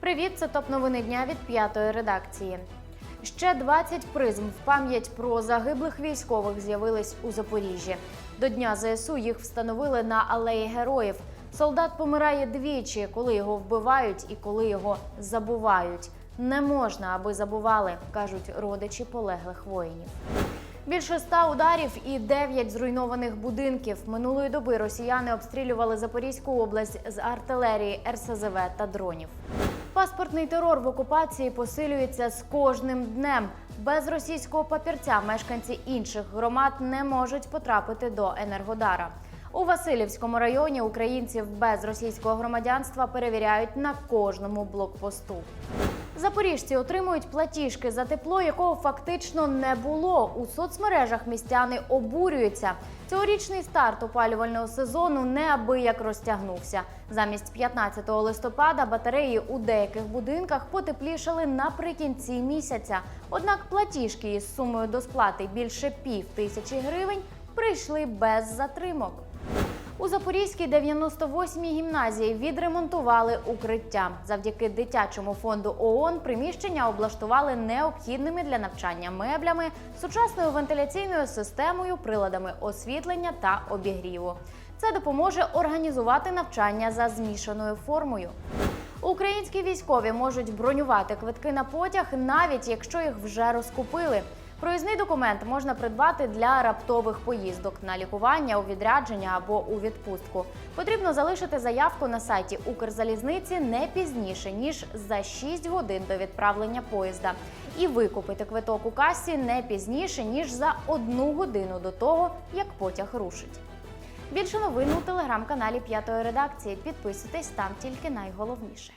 Привіт, це топ новини дня від п'ятої редакції. Ще 20 призм в пам'ять про загиблих військових з'явились у Запоріжжі. До дня ЗСУ їх встановили на алеї героїв. Солдат помирає двічі, коли його вбивають і коли його забувають. Не можна, аби забували, кажуть родичі полеглих воїнів. Більше ста ударів і дев'ять зруйнованих будинків. Минулої доби росіяни обстрілювали Запорізьку область з артилерії, РСЗВ та дронів. Паспортний терор в окупації посилюється з кожним днем. Без російського папірця мешканці інших громад не можуть потрапити до Енергодара. У Васильівському районі українців без російського громадянства перевіряють на кожному блокпосту. Запоріжці отримують платіжки за тепло, якого фактично не було. У соцмережах містяни обурюються. Цьогорічний старт опалювального сезону неабияк розтягнувся. Замість 15 листопада батареї у деяких будинках потеплішали наприкінці місяця. Однак платіжки із сумою до сплати більше пів тисячі гривень прийшли без затримок. У Запорізькій 98-й гімназії відремонтували укриття. Завдяки дитячому фонду ООН приміщення облаштували необхідними для навчання меблями, сучасною вентиляційною системою, приладами освітлення та обігріву. Це допоможе організувати навчання за змішаною формою. Українські військові можуть бронювати квитки на потяг, навіть якщо їх вже розкупили. Проїзний документ можна придбати для раптових поїздок на лікування, у відрядження або у відпустку. Потрібно залишити заявку на сайті Укрзалізниці не пізніше ніж за 6 годин до відправлення поїзда, і викупити квиток у касі не пізніше ніж за одну годину до того, як потяг рушить. Більше новин у телеграм-каналі П'ятої редакції. Підписуйтесь там тільки найголовніше.